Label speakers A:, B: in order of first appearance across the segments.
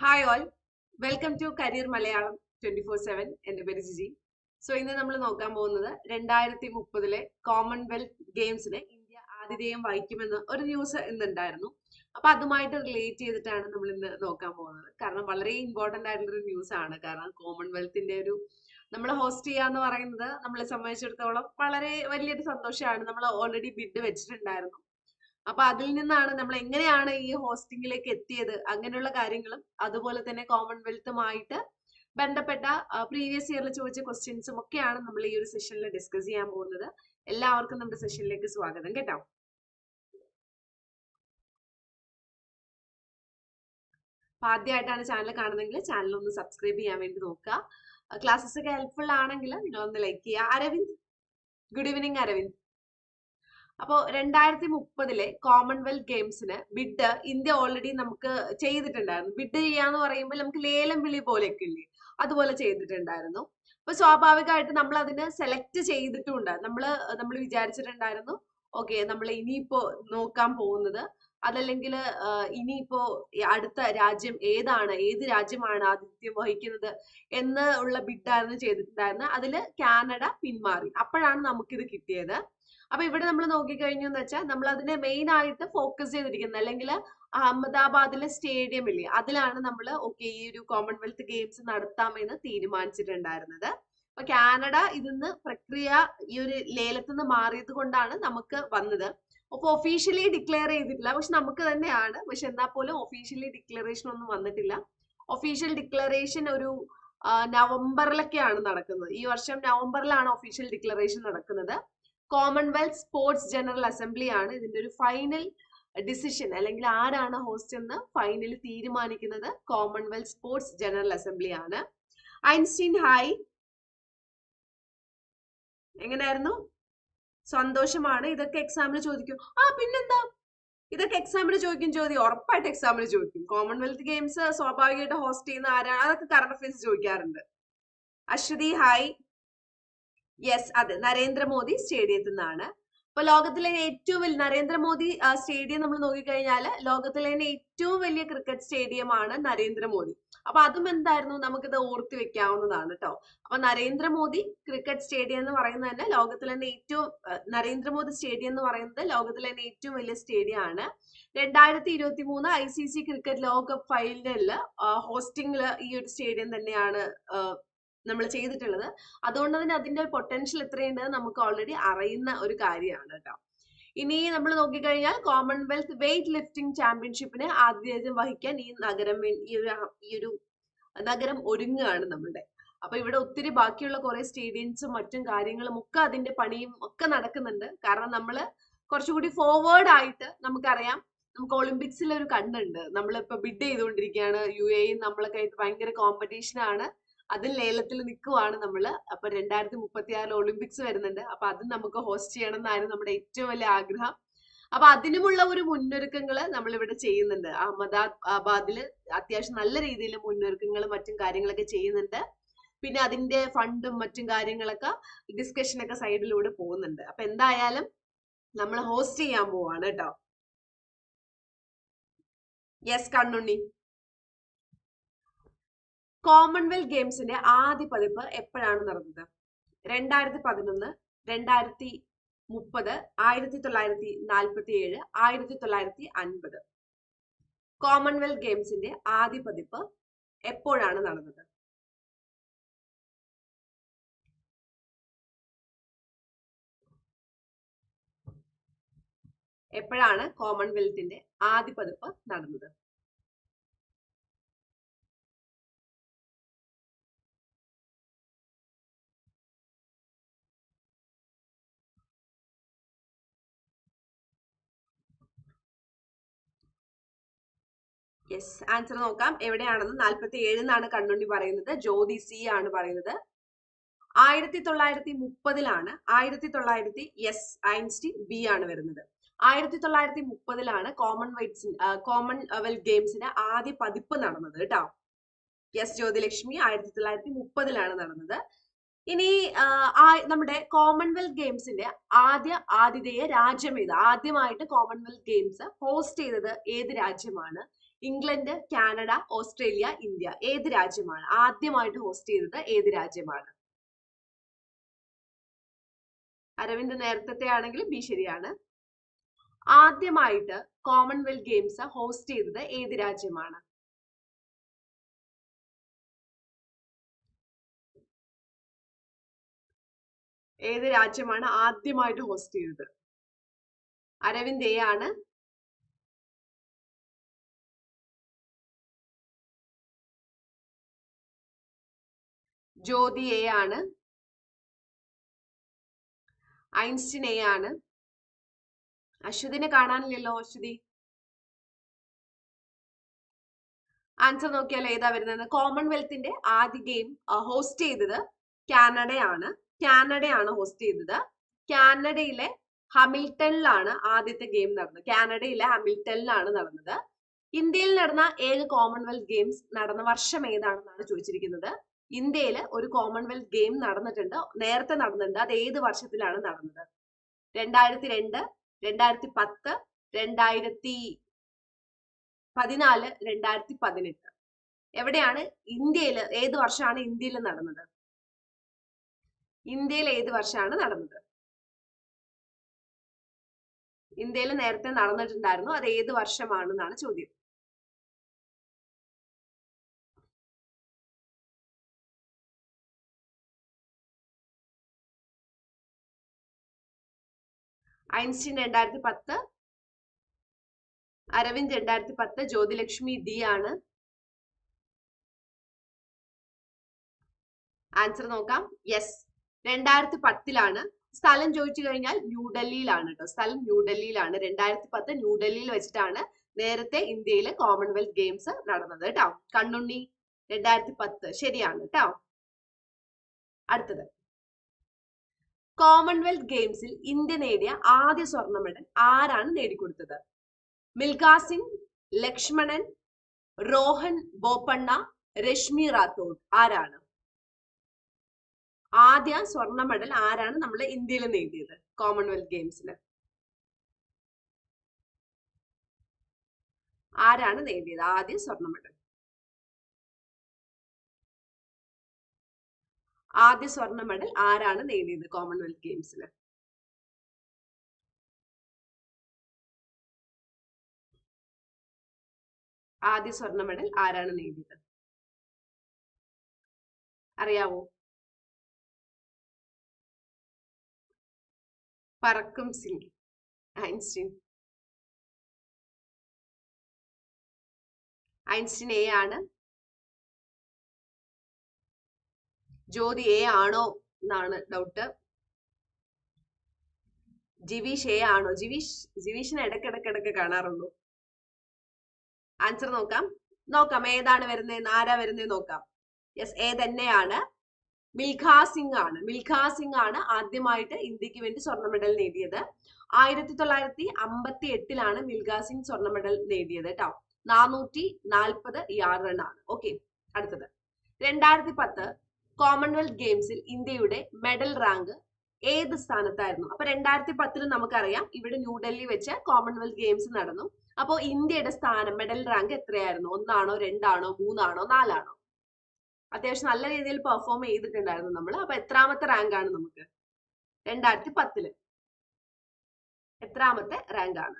A: Hi all welcome to career Malayalam twenty four seven എന്റെ പേര് Jiji. So ഇന്ന് നമ്മൾ നോക്കാൻ പോകുന്നത് രണ്ടായിരത്തി മുപ്പതിലെ കോമൺവെൽത്ത് ഗെയിംസിന് ഇന്ത്യ ആതിഥേയം വഹിക്കുമെന്ന് ഒരു ന്യൂസ് ഇന്നുണ്ടായിരുന്നു. അപ്പൊ അതുമായിട്ട് റിലേറ്റ് ചെയ്തിട്ടാണ് നമ്മൾ ഇന്ന് നോക്കാൻ പോകുന്നത്. കാരണം വളരെ ഇമ്പോർട്ടന്റ് ആയിട്ടുള്ള ഒരു ന്യൂസ് ആണ്. കാരണം കോമൺവെൽത്തിന്റെ ഒരു നമ്മൾ ഹോസ്റ്റ് ചെയ്യാന്ന് പറയുന്നത് നമ്മളെ സംബന്ധിച്ചിടത്തോളം വളരെ വലിയൊരു സന്തോഷമാണ്. നമ്മൾ ഓൾറെഡി ബിഡ് വെച്ചിട്ടുണ്ടായിരുന്നു. അപ്പൊ അതിൽ നിന്നാണ് നമ്മൾ എങ്ങനെയാണ് ഈ ഹോസ്റ്റിംഗിലേക്ക് എത്തിയത്? അങ്ങനെയുള്ള കാര്യങ്ങളും അതുപോലെ തന്നെ കോമൺവെൽത്തുമായിട്ട് ബന്ധപ്പെട്ട പ്രീവിയസ് ഇയറിൽ ചോദിച്ച ക്വസ്റ്റ്യൻസും ഒക്കെയാണ് നമ്മൾ ഈ ഒരു സെഷനിൽ ഡിസ്കസ് ചെയ്യാൻ പോകുന്നത്. എല്ലാവർക്കും നമ്മുടെ സെഷനിലേക്ക് സ്വാഗതം. കേട്ടോ? അപ്പൊ ആദ്യമായിട്ടാണ് ചാനൽ കാണുന്നതെങ്കിൽ ചാനൽ ഒന്ന് സബ്സ്ക്രൈബ് ചെയ്യാൻ വേണ്ടി നോക്കുക. ക്ലാസ്സസ് ഒക്കെ ഹെൽപ്ഫുൾ ആണെങ്കിൽ നിങ്ങൾ ഒന്ന് ലൈക്ക് ചെയ്യുക. Aravind good evening Aravind. അപ്പോൾ രണ്ടായിരത്തി മുപ്പതിലെ കോമൺവെൽത്ത് ഗെയിംസിന് ബിഡ് ഇന്ത്യ ഓൾറെഡി നമുക്ക് ചെയ്തിട്ടുണ്ടായിരുന്നു. ബിഡ് ചെയ്യാന്ന് പറയുമ്പോൾ നമുക്ക് ലേലം വിളി പോലെയൊക്കെ ഇല്ലേ അതുപോലെ ചെയ്തിട്ടുണ്ടായിരുന്നു. അപ്പൊ സ്വാഭാവികമായിട്ട് നമ്മൾ അതിന് സെലക്ട് ചെയ്തിട്ടുണ്ട് നമ്മൾ നമ്മൾ വിചാരിച്ചിട്ടുണ്ടായിരുന്നു ഓക്കെ നമ്മൾ ഇനിയിപ്പോ നോക്കാൻ പോകുന്നത്. അതല്ലെങ്കിൽ ഇനിയിപ്പോ അടുത്ത രാജ്യം ഏതാണ് ഏത് രാജ്യമാണ് ആതിഥ്യം വഹിക്കുന്നത് എന്ന് ഉള്ള ബിഡായിരുന്നു ചെയ്തിട്ടുണ്ടായിരുന്നത്. അതിൽ കാനഡ പിന്മാറി. അപ്പോഴാണ് നമുക്കിത് കിട്ടിയത്. അപ്പൊ ഇവിടെ നമ്മൾ നോക്കിക്കഴിഞ്ഞു എന്ന് വെച്ചാൽ നമ്മൾ അതിനെ മെയിൻ ആയിട്ട് ഫോക്കസ് ചെയ്തിരിക്കുന്നത്. അല്ലെങ്കിൽ അഹമ്മദാബാദിലെ സ്റ്റേഡിയം ഇല്ലേ അതിലാണ് നമ്മൾ ഓക്കെ ഈ ഒരു കോമൺവെൽത്ത് ഗെയിംസ് നടത്താമെന്ന് തീരുമാനിച്ചിട്ടുണ്ടായിരുന്നത്. അപ്പൊ കാനഡ ഇതിന്ന് പ്രക്രിയ ഈ ഒരു ലേലത്തിൽ നിന്ന് മാറിയത് കൊണ്ടാണ് നമുക്ക് വന്നത്. അപ്പൊ ഒഫീഷ്യലി ഡിക്ലെയർ ചെയ്തിട്ടില്ല. പക്ഷെ നമുക്ക് തന്നെയാണ്. പക്ഷെ എന്നാൽ പോലും ഒഫീഷ്യലി ഡിക്ലറേഷൻ ഒന്നും വന്നിട്ടില്ല. ഒഫീഷ്യൽ ഡിക്ലറേഷൻ ഒരു നവംബറിലൊക്കെയാണ് നടക്കുന്നത്. ഈ വർഷം നവംബറിലാണ് ഒഫീഷ്യൽ ഡിക്ലറേഷൻ നടക്കുന്നത്. കോമൺവെൽത്ത് സ്പോർട്സ് ജനറൽ അസംബ്ലി ആണ് ഇതിന്റെ ഒരു ഫൈനൽ ഡിസിഷൻ അല്ലെങ്കിൽ ആരാണ് ഹോസ്റ്റ് എന്ന് ഫൈനലിൽ തീരുമാനിക്കുന്നത്? കോമൺവെൽത്ത് സ്പോർട്സ് ജനറൽ അസംബ്ലി ആണ്. ഐൻസ്റ്റീൻ ഹായ് എങ്ങനെയായിരുന്നു? സന്തോഷമാണ്. ഇതൊക്കെ എക്സാമിന് ചോദിക്കും. ആ പിന്നെന്താ? ഇതൊക്കെ എക്സാമിന് ചോദിക്കും ചോദ്യം. ഉറപ്പായിട്ട് എക്സാമിന് ചോദിക്കും. കോമൺവെൽത്ത് ഗെയിംസ് സ്വാഭാവികമായിട്ട് ഹോസ്റ്റ് ചെയ്യുന്ന ആരാണ്? അതൊക്കെ കറണ്ട് അഫയേഴ്സ് ചോദിക്കാറുണ്ട്. അശ്വതി ഹായ് യെസ് അതെ. നരേന്ദ്രമോദി സ്റ്റേഡിയത്തിൽ നിന്നാണ് ഇപ്പൊ ലോകത്തിലെ ഏറ്റവും വലിയ നരേന്ദ്രമോദി സ്റ്റേഡിയം നമ്മൾ നോക്കിക്കഴിഞ്ഞാൽ ലോകത്തിലെ ഏറ്റവും വലിയ ക്രിക്കറ്റ് സ്റ്റേഡിയമാണ് നരേന്ദ്രമോദി. അപ്പൊ അതും എന്തായിരുന്നു? നമുക്കിത് ഓർത്തി വെക്കാവുന്നതാണ് കേട്ടോ അപ്പൊ നരേന്ദ്രമോദി ക്രിക്കറ്റ് സ്റ്റേഡിയം എന്ന് പറയുന്നത് തന്നെ ലോകത്തിലെ തന്നെ ഏറ്റവും നരേന്ദ്രമോദി സ്റ്റേഡിയം എന്ന് പറയുന്നത് ലോകത്തിലെ തന്നെ ഏറ്റവും വലിയ സ്റ്റേഡിയം ആണ് രണ്ടായിരത്തി ഇരുപത്തി മൂന്ന് ഐ സി സി ക്രിക്കറ്റ് ലോകകപ്പ് ഫൈനലിൽ ഹോസ്റ്റിംഗിൽ ഈ ഒരു സ്റ്റേഡിയം തന്നെയാണ് നമ്മൾ ചെയ്തിട്ടുള്ളത്. അതുകൊണ്ട് തന്നെ അതിന്റെ പൊട്ടൻഷ്യൽ എത്രയുണ്ട് നമുക്ക് ഓൾറെഡി അറിയുന്ന ഒരു കാര്യമാണ് കേട്ടോ. ഇനി നമ്മൾ നോക്കിക്കഴിഞ്ഞാൽ കോമൺവെൽത്ത് വെയിറ്റ് ലിഫ്റ്റിംഗ് ചാമ്പ്യൻഷിപ്പിന് ആദ്യം വഹിക്കാൻ ഈ നഗരം ഈ ഒരു ഈ ഒരു നഗരം ഒരുങ്ങുകയാണ് നമ്മുടെ അപ്പൊ ഇവിടെ ഒത്തിരി ബാക്കിയുള്ള കുറെ സ്റ്റേഡിയംസും മറ്റും കാര്യങ്ങളും ഒക്കെ അതിന്റെ പണിയും ഒക്കെ നടക്കുന്നുണ്ട്. കാരണം നമ്മൾ കുറച്ചുകൂടി ഫോർവേഡ് ആയിട്ട് നമുക്കറിയാം. നമുക്ക് ഒളിമ്പിക്സിൽ ഒരു കണ്ണുണ്ട് നമ്മളിപ്പോ ബിഡ് ചെയ്തുകൊണ്ടിരിക്കുകയാണ്. യു എയും നമ്മളൊക്കെ ആയിട്ട് ഭയങ്കര കോമ്പറ്റീഷൻ ആണ്. അതിൽ ലേലത്തിൽ നിൽക്കുവാണ് നമ്മൾ അപ്പൊ രണ്ടായിരത്തി മുപ്പത്തി ആറിൽ ഒളിമ്പിക്സ് വരുന്നുണ്ട്. അപ്പൊ അത് നമുക്ക് ഹോസ്റ്റ് ചെയ്യണം എന്നായിരുന്നു നമ്മുടെ ഏറ്റവും വലിയ ആഗ്രഹം. അപ്പൊ അതിനുമുള്ള ഒരു മുന്നൊരുക്കങ്ങൾ നമ്മൾ ഇവിടെ ചെയ്യുന്നുണ്ട് അഹമ്മദാബാദിൽ അത്യാവശ്യം നല്ല രീതിയിൽ മുന്നൊരുക്കങ്ങളും മറ്റും കാര്യങ്ങളൊക്കെ ചെയ്യുന്നുണ്ട്. പിന്നെ അതിന്റെ ഫണ്ടും മറ്റും കാര്യങ്ങളൊക്കെ ഡിസ്കഷനൊക്കെ സൈഡിലൂടെ പോകുന്നുണ്ട്. അപ്പൊ എന്തായാലും നമ്മൾ ഹോസ്റ്റ് ചെയ്യാൻ പോവാണ് കേട്ടോ. യെസ് കണ്ണുണ്ണി. കോമൺവെൽത്ത് ഗെയിംസിന്റെ ആദ്യ പതിപ്പ് എപ്പോഴാണ് നടന്നത്? രണ്ടായിരത്തി പതിനൊന്ന് രണ്ടായിരത്തി മുപ്പത് ആയിരത്തി തൊള്ളായിരത്തി നാൽപ്പത്തി ഏഴ് ആയിരത്തി തൊള്ളായിരത്തി അൻപത് കോമൺവെൽത്ത് ഗെയിംസിന്റെ ആദ്യ പതിപ്പ് എപ്പോഴാണ് നടന്നത്? എപ്പോഴാണ് കോമൺവെൽത്തിന്റെ ആദ്യ പതിപ്പ് നടന്നത്? യെസ് ആൻസർ നോക്കാം. എവിടെയാണെന്ന് നാൽപ്പത്തി ഏഴ് എന്നാണ് കണ്ണുണ്ണി പറയുന്നത്. ജ്യോതി സി ആണ് പറയുന്നത്. ആയിരത്തി തൊള്ളായിരത്തി മുപ്പതിലാണ് ആയിരത്തി തൊള്ളായിരത്തി യെസ് ഐൻസ്റ്റീൻ ബി ആണ് വരുന്നത്. ആയിരത്തി തൊള്ളായിരത്തി മുപ്പതിലാണ് കോമൺവെൽത്ത് കോമൺവെൽത്ത് ഗെയിംസിന്റെ ആദ്യ പതിപ്പ് നടന്നത് കേട്ടോ. യെസ് ജ്യോതിലക്ഷ്മി ആയിരത്തി തൊള്ളായിരത്തി മുപ്പതിലാണ് നടന്നത് ഇനി നമ്മുടെ കോമൺവെൽത്ത് ഗെയിംസിന്റെ ആദ്യ ആതിഥേയ രാജ്യം ഏത്? ആദ്യമായിട്ട് കോമൺവെൽത്ത് ഗെയിംസ് ഹോസ്റ്റ് ചെയ്തത് ഏത് രാജ്യമാണ്? ഇംഗ്ലണ്ട് കാനഡ ഓസ്ട്രേലിയ ഇന്ത്യ ഏത് രാജ്യമാണ്? ആദ്യമായിട്ട് ഹോസ്റ്റ് ചെയ്തത് ഏത് രാജ്യമാണ്? അരവിന്ദ് നേരത്തെ ആണെങ്കിൽ ബി ശരിയാണ്. ആദ്യമായിട്ട് കോമൺവെൽത്ത് ഗെയിംസ് ഹോസ്റ്റ് ചെയ്തത് ഏത് രാജ്യമാണ്? ഏത് രാജ്യമാണ് ആദ്യമായിട്ട് ഹോസ്റ്റ് ചെയ്തത്? അരവിന്ദ് എ ആണ്. ജ്യോതി എ ആണ്. ഐൻസ്റ്റിൻ എ ആണ്. അശ്വതിനെ കാണാനില്ലല്ലോ അശ്വതി? ആൻസർ നോക്കിയാൽ ഏതാ വരുന്നത്? കോമൺവെൽത്തിന്റെ ആദ്യ ഗെയിം ഹോസ്റ്റ് ചെയ്തത് കാനഡയാണ്. കാനഡയാണ് ഹോസ്റ്റ് ചെയ്തത്. കാനഡയിലെ ഹമിൽട്ടണിലാണ് ആദ്യത്തെ ഗെയിം നടന്നത്. കാനഡയിലെ ഹമിൽട്ടണിലാണ് നടന്നത്. ഇന്ത്യയിൽ നടന്ന ഏക കോമൺവെൽത്ത് ഗെയിംസ് നടന്ന വർഷം ഏതാണെന്നാണ് ചോദിച്ചിരിക്കുന്നത്. ഇന്ത്യയിൽ ഒരു കോമൺവെൽത്ത് ഗെയിം നടന്നിട്ടുണ്ട്. നേരത്തെ നടന്നിട്ടുണ്ട്. അത് ഏത് വർഷത്തിലാണ് നടന്നത്? രണ്ടായിരത്തി രണ്ട് രണ്ടായിരത്തി പത്ത് രണ്ടായിരത്തി പതിനാല് രണ്ടായിരത്തി പതിനെട്ട് എവിടെയാണ് ഇന്ത്യയിൽ ഏത് വർഷമാണ് ഇന്ത്യയിൽ നടന്നത്? ഇന്ത്യയിൽ ഏത് വർഷമാണ് നടന്നത്? ഇന്ത്യയിൽ നേരത്തെ നടന്നിട്ടുണ്ടായിരുന്നു. അത് ഏത് വർഷമാണെന്നാണ് ചോദ്യം. ഐൻസ്റ്റീൻ രണ്ടായിരത്തി പത്ത് അരവിന്ദ് രണ്ടായിരത്തി പത്ത് ജ്യോതിലക്ഷ്മി ഡി ആണ്. ആൻസർ നോക്കാം. യെസ് രണ്ടായിരത്തി പത്തിലാണ് സ്ഥലം ചോദിച്ചു കഴിഞ്ഞാൽ ന്യൂഡൽഹിയിലാണ് കേട്ടോ സ്ഥലം ന്യൂഡൽഹിയിലാണ്. രണ്ടായിരത്തി പത്ത് ന്യൂഡൽഹിയിൽ വെച്ചിട്ടാണ് നേരത്തെ ഇന്ത്യയിലെ കോമൺവെൽത്ത് ഗെയിംസ് നടന്നത് കേട്ടോ കണ്ണുണ്ണി രണ്ടായിരത്തി പത്ത് ശരിയാണ് കേട്ടോ അടുത്തത്. കോമൺവെൽത്ത് ഗെയിംസിൽ ഇന്ത്യ നേടിയ ആദ്യ സ്വർണ മെഡൽ ആരാണ് നേടിക്കൊടുത്തത്? മിൽഖാ സിംഗ് ലക്ഷ്മണൻ റോഹൻ ബോപ്പണ്ണ രശ്മി റാത്തോഡ് ആരാണ്? ആദ്യ സ്വർണ മെഡൽ ആരാണ് നമ്മൾ ഇന്ത്യയിൽ നേടിയത് കോമൺവെൽത്ത് ഗെയിംസിൽ ആരാണ് നേടിയത് ആദ്യ സ്വർണ മെഡൽ ആദ്യ സ്വർണ മെഡൽ ആരാണ് നേടിയത് കോമൺവെൽത്ത് ഗെയിംസിൽ ആദ്യ സ്വർണ മെഡൽ ആരാണ് നേടിയത്? അറിയാവോ? പറക്കും സിംഗ് ഐൻസ്റ്റീൻ. ഐൻസ്റ്റീൻ എ ആണ് ജ്യോതി എ ആണോ എന്നാണ് ഡൗട്ട് ജിവീഷ് എ ആണോ? ജിവീഷ് ജിവീഷിനെ ഇടക്കിടക്കിടക്ക് കാണാറുള്ളൂ ആൻസർ നോക്കാം. നോക്കാം ഏതാണ് വരുന്നത് ആരാ വരുന്നത് നോക്കാം. യെസ് എ തന്നെയാണ്. മിൽഖാ സിംഗ് ആണ്. മിൽഖാ സിംഗ് ആണ് ആദ്യമായിട്ട് ഇന്ത്യയ്ക്ക് വേണ്ടി സ്വർണ മെഡൽ നേടിയത്. ആയിരത്തി തൊള്ളായിരത്തി അമ്പത്തി എട്ടിലാണ് മിൽഖാ സിംഗ് സ്വർണ മെഡൽ നേടിയത് കേട്ടോ നാനൂറ്റി നാൽപ്പത് യാർ റൺ ആണ്. ഓക്കെ അടുത്തത്. രണ്ടായിരത്തി പത്ത് കോമൺവെൽത്ത് ഗെയിംസിൽ ഇന്ത്യയുടെ മെഡൽ റാങ്ക് ഏത് സ്ഥാനത്തായിരുന്നു? അപ്പൊ രണ്ടായിരത്തി പത്തിൽ നമുക്കറിയാം ഇവിടെ ന്യൂഡൽഹി വെച്ച് കോമൺവെൽത്ത് ഗെയിംസ് നടന്നു. അപ്പോൾ ഇന്ത്യയുടെ സ്ഥാനം മെഡൽ റാങ്ക് എത്രയായിരുന്നു? ഒന്നാണോ രണ്ടാണോ മൂന്നാണോ നാലാണോ? അത്യാവശ്യം നല്ല രീതിയിൽ പെർഫോം ചെയ്തിട്ടുണ്ടായിരുന്നു നമ്മൾ അപ്പൊ എത്രാമത്തെ റാങ്ക് ആണ് നമുക്ക്? രണ്ടായിരത്തി പത്തിൽ എത്രാമത്തെ റാങ്ക് ആണ്?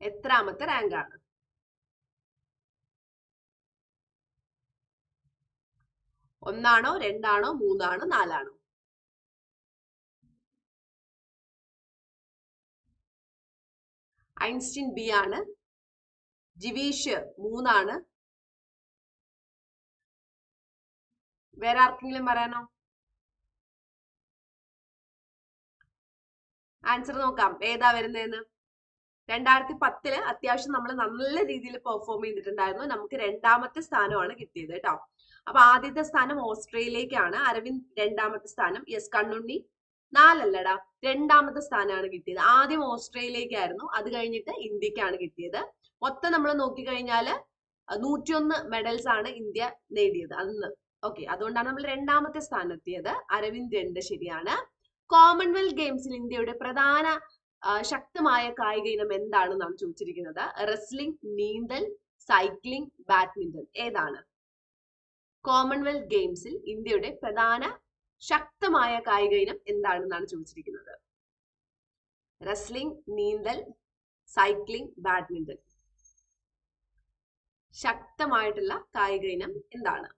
A: എത്രാമത്തെ റാങ്ക് ആണ് ഒന്നാണോ രണ്ടാണോ മൂന്നാണോ നാലാണോ? ഐൻസ്റ്റീൻ ബി ആണ്. ജിവീഷ് മൂന്നാണ്. വേറെ ആർക്കെങ്കിലും പറയാനോ? ആൻസർ നോക്കാം. ഏതാ വരുന്നതെന്ന്? രണ്ടായിരത്തി പത്തിൽ അത്യാവശ്യം നമ്മൾ നല്ല രീതിയിൽ പെർഫോം ചെയ്തിട്ടുണ്ടായിരുന്നു. നമുക്ക് രണ്ടാമത്തെ സ്ഥാനമാണ് കിട്ടിയത് കേട്ടോ അപ്പൊ ആദ്യത്തെ സ്ഥാനം ഓസ്ട്രേലിയക്കാണ്. അരവിന്ദ് രണ്ടാമത്തെ സ്ഥാനം. യെസ് കണ്ണുണ്ണി. നാലല്ലടാ രണ്ടാമത്തെ സ്ഥാനമാണ് കിട്ടിയത്. ആദ്യം ഓസ്ട്രേലിയക്കായിരുന്നു. അത് കഴിഞ്ഞിട്ട് ഇന്ത്യക്കാണ് കിട്ടിയത്. മൊത്തം നമ്മൾ നോക്കിക്കഴിഞ്ഞാൽ നൂറ്റിയൊന്ന് മെഡൽസ് ആണ് ഇന്ത്യ നേടിയത് അന്ന്. ഓക്കെ അതുകൊണ്ടാണ് നമ്മൾ രണ്ടാമത്തെ സ്ഥാനത്തെത്തിയത്. അരവിന്ദ് രണ്ട് ശരിയാണ് കോമൺവെൽത്ത് ഗെയിംസിൽ ഇന്ത്യയുടെ പ്രധാന ശക്തമായ കായിക ഇനം എന്താണെന്നാണ് ചോദിച്ചിരിക്കുന്നത്? റെസ്ലിംഗ് നീന്തൽ സൈക്ലിംഗ് ബാഡ്മിന്റൺ ഏതാണ്? കോമൺവെൽത്ത് ഗെയിംസിൽ ഇന്ത്യയുടെ പ്രധാന ശക്തമായ കായിക ഇനം എന്താണെന്നാണ് ചോദിച്ചിരിക്കുന്നത്. റെസ്ലിംഗ് നീന്തൽ സൈക്ലിംഗ് ബാഡ്മിന്റൺ ശക്തമായിട്ടുള്ള കായിക ഇനം എന്താണ്?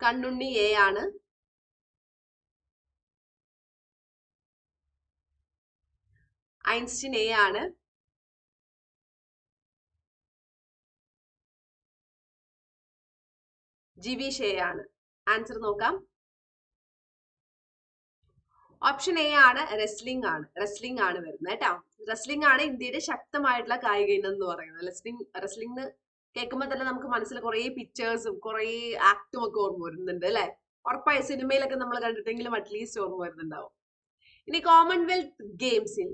A: കണ്ണുണ്ണി എ ആണ്. ഐൻസ്റ്റീൻ എ ആണ്. ജിവി എ ആണ്. ആൻസർ നോക്കാം. ഓപ്ഷൻ എ ആണ് റെസ്ലിംഗ് ആണ്. റെസ്ലിംഗ് ആണ് വരുന്നത് കേട്ടോ. റെസ്ലിംഗ് ആണ് ഇന്ത്യയുടെ ശക്തമായിട്ടുള്ള കായിക ഇനം എന്ന് പറയുന്നത്. റെസ്ലിംഗ് റെസ്ലിംഗ് കേൾക്കുമ്പോൾ തന്നെ നമുക്ക് മനസ്സിൽ കുറേ പിക്ചേഴ്സും കുറേ ആക്ടും ഒക്കെ ഓർമ്മ വരുന്നുണ്ട് അല്ലെ? ഉറപ്പായ സിനിമയിലൊക്കെ നമ്മൾ കണ്ടിട്ടെങ്കിലും അറ്റ്ലീസ്റ്റ് ഓർമ്മ വരുന്നുണ്ടാവും. ഇനി കോമൺവെൽത്ത് ഗെയിംസിൽ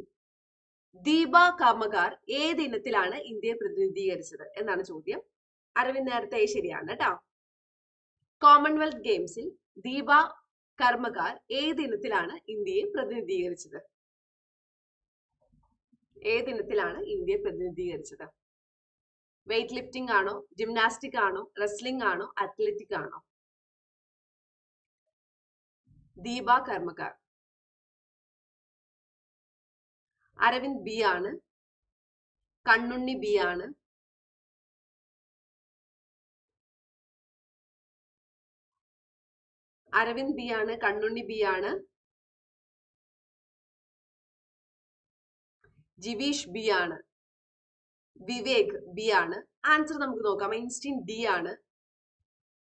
A: ദീപ കർമ്മകാർ ഏത് ഇനത്തിലാണ് ഇന്ത്യയെ പ്രതിനിധീകരിച്ചത് എന്നാണ് ചോദ്യം. അരവിന്ദ് നേരത്തെ ശരിയാണ് കേട്ടോ. കോമൺവെൽത്ത് ഗെയിംസിൽ ദീപ കർമ്മകാർ ഏത് ഇനത്തിലാണ് ഇന്ത്യയെ പ്രതിനിധീകരിച്ചത്? ഏത് ഇനത്തിലാണ് ഇന്ത്യയെ പ്രതിനിധീകരിച്ചത്? വെയിറ്റ് ലിഫ്റ്റിംഗ് ആണോ ജിംനാസ്റ്റിക് ആണോ റെസ്ലിംഗ് ആണോ അത്ലറ്റിക് ആണോ? ദീപ കർമ്മക്കാർ. അരവിന്ദ് ബി ആണ്. കണ്ണുണ്ണി ബി ആണ്. അരവിന്ദ് ബി ആണ് കണ്ണുണ്ണി ബി ആണ്. ജിവീഷ് ബി ആണ്. വിവേക് ബി ആണ്. ആൻസർ നമുക്ക് നോക്കാം. ഐൻസ്റ്റീൻ ഡി ആണ്.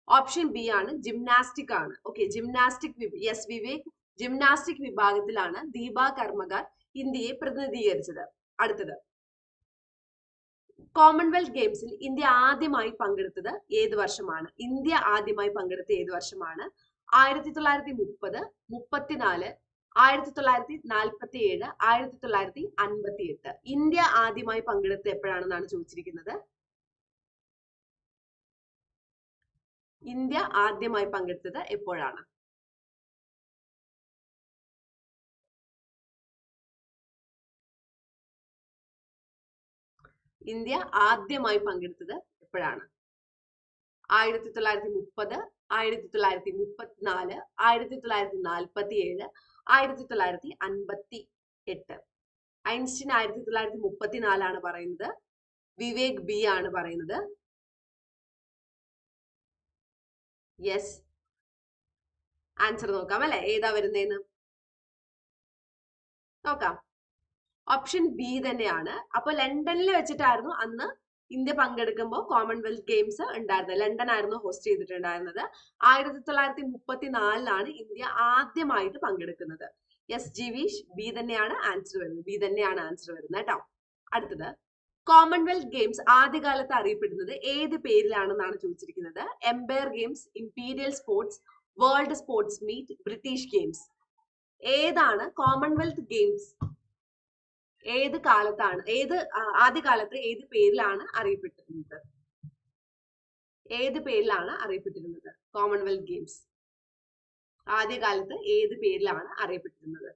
A: ഓപ്ഷൻ ബി ആണ്. ജിംനാസ്റ്റിക് ആണ്. Okay gymnastic yes Vivek. Gymnastic വിഭാഗത്തിലാണ് ദീപ കർമ്മകാർ ഇന്ത്യയെ പ്രതിനിധീകരിച്ചത്. അടുത്തത്. കോമൺവെൽത്ത് ഗെയിംസിൽ ഇന്ത്യ ആദ്യമായി പങ്കെടുത്തത് ഏത് വർഷമാണ്? ഇന്ത്യ ആദ്യമായി പങ്കെടുത്ത ഏത് വർഷമാണ്? ആയിരത്തി തൊള്ളായിരത്തി മുപ്പത് മുപ്പത്തിനാല് ആയിരത്തി തൊള്ളായിരത്തി നാൽപ്പത്തി ഏഴ് ആയിരത്തി തൊള്ളായിരത്തി അൻപത്തി എട്ട് ഇന്ത്യ ആദ്യമായി പങ്കെടുത്ത എപ്പോഴാണെന്നാണ് ചോദിച്ചിരിക്കുന്നത്? ഇന്ത്യ ആദ്യമായി പങ്കെടുത്തത് എപ്പോഴാണ്? ഇന്ത്യ ആദ്യമായി പങ്കെടുത്തത് എപ്പോഴാണ്? ആയിരത്തി തൊള്ളായിരത്തി മുപ്പത് ആയിരത്തി തൊള്ളായിരത്തി മുപ്പത്തിനാല് ആയിരത്തി തൊള്ളായിരത്തി നാൽപ്പത്തി ഏഴ് ആയിരത്തി തൊള്ളായിരത്തി അൻപത്തി എട്ട് ഐൻസ്റ്റീൻ ആയിരത്തി തൊള്ളായിരത്തി മുപ്പത്തിനാലാണ് പറയുന്നത്. വിവേക് ബി ആണ് പറയുന്നത്. യെസ് ആൻസർ നോക്കാം അല്ലെ? ഏതാ വരുന്നതെന്ന് നോക്കാം. ഓപ്ഷൻ ബി തന്നെയാണ്. അപ്പൊ ലണ്ടനിൽ വെച്ചിട്ടായിരുന്നു അന്ന് ഇന്ത്യ പങ്കെടുക്കുമ്പോൾ കോമൺവെൽത്ത് ഗെയിംസ് ഉണ്ടായിരുന്നത്. ലണ്ടൻ ആയിരുന്നു ഹോസ്റ്റ് ചെയ്തിട്ടുണ്ടായിരുന്നത്. ആയിരത്തി തൊള്ളായിരത്തി മുപ്പത്തിനാലിലാണ് ഇന്ത്യ ആദ്യമായിട്ട് പങ്കെടുക്കുന്നത്. എസ് ജിവീഷ് ബി തന്നെയാണ് ആൻസർ വരുന്നത്. ബി തന്നെയാണ് ആൻസർ വരുന്നത് കേട്ടോ. അടുത്തത്. കോമൺവെൽത്ത് ഗെയിംസ് ആദ്യകാലത്ത് അറിയപ്പെടുന്നത് ഏത് പേരിലാണെന്നാണ് ചോദിച്ചിരിക്കുന്നത്? Empire games imperial sports world sports meet British games ഏതാണ് കോമൺവെൽത്ത് ഗെയിംസ് ഏത് കാലത്താണ് ഏത് ആദ്യകാലത്ത് ഏത് പേരിലാണ് അറിയപ്പെട്ടിരുന്നത്? ഏത് പേരിലാണ് അറിയപ്പെട്ടിരുന്നത്? കോമൺവെൽത്ത് ഗെയിംസ് ആദ്യകാലത്ത് ഏത് പേരിലാണ് അറിയപ്പെട്ടിരുന്നത്?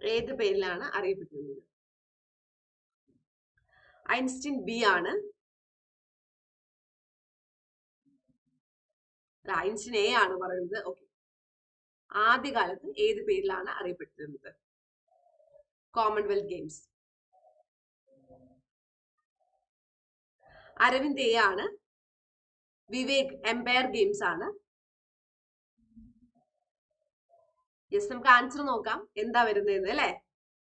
A: ഏത് പേരിലാണ് അറിയപ്പെട്ടിരുന്നത്? ഐൻസ്റ്റീൻ ബി ആണ്. എ ആണ് പറയുന്നത്. ഓക്കെ ആദ്യകാലത്ത് ഏത് പേരിലാണ് അറിയപ്പെട്ടിരുന്നത്? കോമൺവെൽത്ത് ഗെയിംസ് അരവിന്ദ് എ ആണ്. വിവേക് എംപയർ ഗെയിംസ് ആണ്. യെസ് നമുക്ക് ആൻസർ നോക്കാം. എന്താ വരുന്നതെന്ന് അല്ലെ?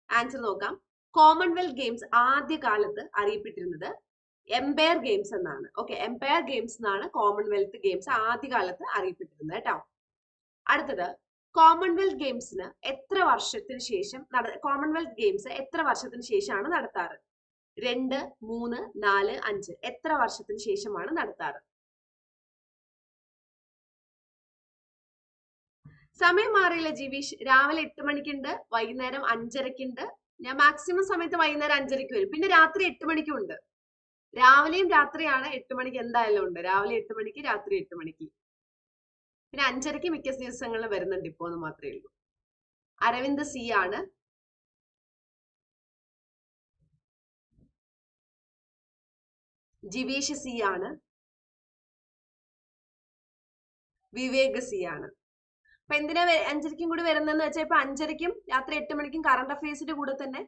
A: ആൻസർ നോക്കാം. കോമൺവെൽത്ത് ഗെയിംസ് ആദ്യ കാലത്ത് അറിയപ്പെട്ടിരുന്നത് എംപയർ ഗെയിംസ് എന്നാണ്. ഓക്കെ എംപയർ ഗെയിംസ് എന്നാണ് കോമൺവെൽത്ത് ഗെയിംസ് ആദ്യകാലത്ത് അറിയപ്പെട്ടിരുന്നത് കേട്ടോ. അടുത്തത് കോമൺവെൽത്ത് ഗെയിംസിന് എത്ര വർഷത്തിന് ശേഷം നട കോമൺവെൽത്ത് ഗെയിംസ് എത്ര വർഷത്തിന് ശേഷമാണ് നടത്താറ്? രണ്ട് മൂന്ന് നാല് അഞ്ച്. എത്ര വർഷത്തിന് ശേഷമാണ് നടത്താറ്? സമയം മാറിയില്ല ജീവീഷ്? രാവിലെ എട്ട് മണിക്കുണ്ട് വൈകുന്നേരം അഞ്ചരക്കുണ്ട്. ഞാൻ മാക്സിമം സമയത്ത് വൈകുന്നേരം അഞ്ചരക്ക് വരും. പിന്നെ രാത്രി എട്ട് മണിക്കും ഉണ്ട് രാവിലെയും രാത്രിയാണ് എട്ട് മണിക്ക് എന്തായാലും ഉണ്ട്. രാവിലെ എട്ട് മണിക്ക് രാത്രി എട്ട് മണിക്ക്. പിന്നെ അഞ്ചരക്ക് മിക്ക ദിവസങ്ങളിലും വരുന്നുണ്ട് ഇപ്പോന്ന് മാത്രമേ ഉള്ളൂ. അരവിന്ദ് സി ആണ്. ജിവീഷ് സി ആണ്. വിവേക് സി ആണ്. അപ്പൊ എന്തിനാ അഞ്ചരക്കും അഞ്ചരയ്ക്കും കൂടി വരുന്നതെന്ന് വെച്ചാൽ ഇപ്പൊ അഞ്ചരക്കും രാത്രി എട്ട് മണിക്കും കറണ്ട് അഫയേഴ്സിന്റെ കൂടെ തന്നെ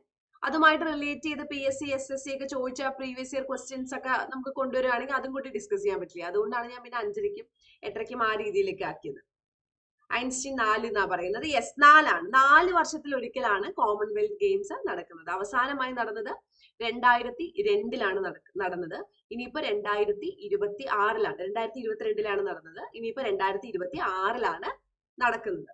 A: അതുമായിട്ട് റിലേറ്റ് ചെയ്ത് P S C S S C ഒക്കെ ചോദിച്ച പ്രീവിയസ് ഇയർ ക്വസ്റ്റ്യൻസ് ഒക്കെ നമുക്ക് കൊണ്ടുവരികയാണെങ്കിൽ അതും കൂടി ഡിസ്കസ് ചെയ്യാൻ പറ്റില്ല? അതുകൊണ്ടാണ് ഞാൻ പിന്നെ അഞ്ചരയ്ക്കും എട്ടരയ്ക്കും ആ രീതിയിലേക്ക് ആക്കിയത്. ഐൻസ്റ്റീൻ നാല് എന്നാ പറയുന്നത്. എസ് നാലാണ്. നാല് വർഷത്തിൽ ഒരിക്കലാണ് കോമൺവെൽത്ത് ഗെയിംസ് നടക്കുന്നത്. അവസാനമായി നടന്നത് രണ്ടായിരത്തി രണ്ടിലാണ് നടന്നത്. ഇനിയിപ്പോ രണ്ടായിരത്തി ഇരുപത്തി ആറിലാണ് രണ്ടായിരത്തി ഇരുപത്തിരണ്ടിലാണ് നടന്നത്. ഇനിയിപ്പോ രണ്ടായിരത്തി ഇരുപത്തി ആറിലാണ് നടക്കുന്നത്.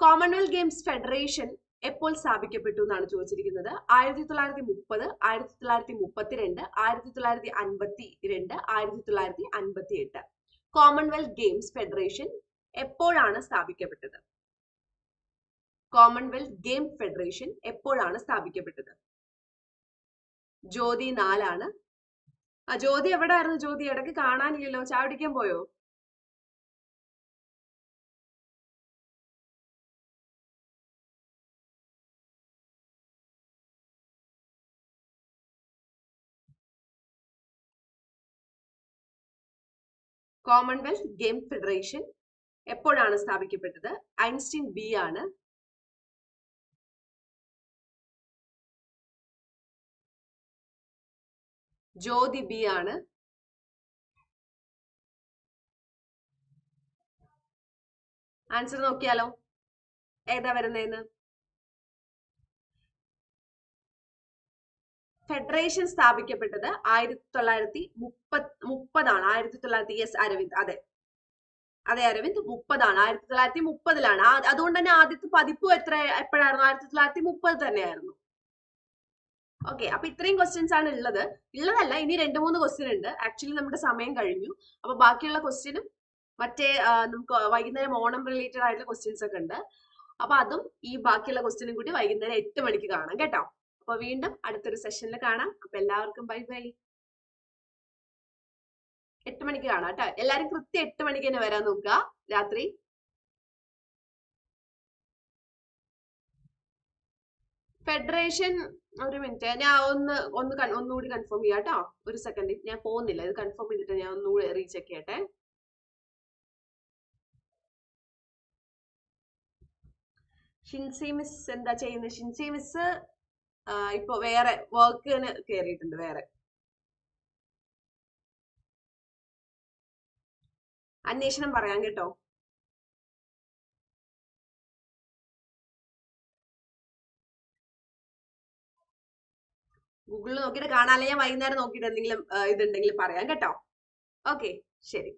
A: കോമൺവെൽത്ത് ഗെയിംസ് ഫെഡറേഷൻ എപ്പോൾ സ്ഥാപിക്കപ്പെട്ടു എന്നാണ് ചോദിച്ചിരിക്കുന്നത്? ആയിരത്തി തൊള്ളായിരത്തി മുപ്പത് ആയിരത്തി തൊള്ളായിരത്തി മുപ്പത്തിരണ്ട് ആയിരത്തി തൊള്ളായിരത്തി അൻപത്തി രണ്ട് ആയിരത്തി തൊള്ളായിരത്തി അൻപത്തി എട്ട് കോമൺവെൽത്ത് ഗെയിംസ് ഫെഡറേഷൻ എപ്പോഴാണ് സ്ഥാപിക്കപ്പെട്ടത്? കോമൺവെൽത്ത് ഗെയിം ഫെഡറേഷൻ എപ്പോഴാണ് സ്ഥാപിക്കപ്പെട്ടത്? ജ്യോതി നാലാണ്. ആ ജ്യോതി എവിടെ ആയിരുന്നു ജ്യോതി ഇടയ്ക്ക് കാണാനില്ലല്ലോ. ചാവടിക്കാൻ പോയോ? കോമൺവെൽത്ത് ഗെയിം ഫെഡറേഷൻ എപ്പോഴാണ് സ്ഥാപിക്കപ്പെട്ടത്? ഐൻസ്റ്റീൻ ബി ആണ്. ജ്യോതി ബി ആണ്. ആൻസർ നോക്കിയാലോ? ഏതാ വരുന്നതെന്ന് ഫെഡറേഷൻ സ്ഥാപിക്കപ്പെട്ടത് ആയിരത്തി തൊള്ളായിരത്തി മുപ്പത് മുപ്പതാണ്. ആയിരത്തി തൊള്ളായിരത്തി എസ് അരവിന്ദ്. അതെ. അതെ അരവിന്ദ്. മുപ്പതാണ്. ആയിരത്തി തൊള്ളായിരത്തി മുപ്പതിലാണ് അതുകൊണ്ട് തന്നെ ആദ്യത്തെ പതിപ്പ് എത്ര എപ്പോഴായിരുന്നു? ആയിരത്തി തൊള്ളായിരത്തി മുപ്പത് തന്നെയായിരുന്നു. ഓക്കെ. അപ്പൊ ഇത്രയും ക്വസ്റ്റ്യൻസ് ആണ് ഉള്ളത്. ഉള്ളതല്ല ഇനി രണ്ട് മൂന്ന് ക്വസ്റ്റ്യൻ ഉണ്ട്. ആക്ച്വലി നമ്മുടെ സമയം കഴിഞ്ഞു. അപ്പൊ ബാക്കിയുള്ള ക്വസ്റ്റ്യനും മറ്റേ നമുക്ക് വൈകുന്നേരം ഓണം റിലേറ്റഡ് ആയിട്ടുള്ള ക്വസ്റ്റ്യൻസ് ഒക്കെ ഉണ്ട്. അപ്പൊ അതും ഈ ബാക്കിയുള്ള ക്വസ്റ്റ്യനും കൂടി വൈകുന്നേരം എട്ട് മണിക്ക് കാണാം. കേട്ടോ? അപ്പൊ വീണ്ടും അടുത്തൊരു സെഷനിൽ കാണാം. അപ്പൊ എല്ലാവർക്കും ബൈ ബൈ എട്ട് മണിക്ക് കാണാം കേട്ടോ എല്ലാരും കൃത്യം എട്ട് മണിക്ക് തന്നെ വരാൻ നോക്കുക. രാത്രി. ഫെഡറേഷൻ ഒരു മിനിറ്റ് ഞാൻ ഒന്ന് ഒന്ന് ഒന്നുകൂടി കൺഫേം ചെയ്യാം കേട്ടോ ഒരു സെക്കൻഡ് ഞാൻ പോകുന്നില്ല. ഇത് കൺഫേം ചെയ്തിട്ട് ഞാൻ ഒന്നുകൂടി റീചെക്ക് ചെയ്യട്ടെ. ഷിൻസി മിസ് എന്താ ചെയ്യുന്നത് ഷിൻസി മിസ് ഇപ്പൊ വേറെ വർക്കിന് കയറിയിട്ടുണ്ട് വേറെ. അന്വേഷണം പറയാം കേട്ടോ. ഗൂഗിളിൽ നോക്കിയിട്ട് കാണാല്ലേ ഞാൻ വൈകുന്നേരം നോക്കിയിട്ട് എന്തെങ്കിലും ഇതുണ്ടെങ്കിൽ പറയാം കേട്ടോ. ഓക്കെ ശരി.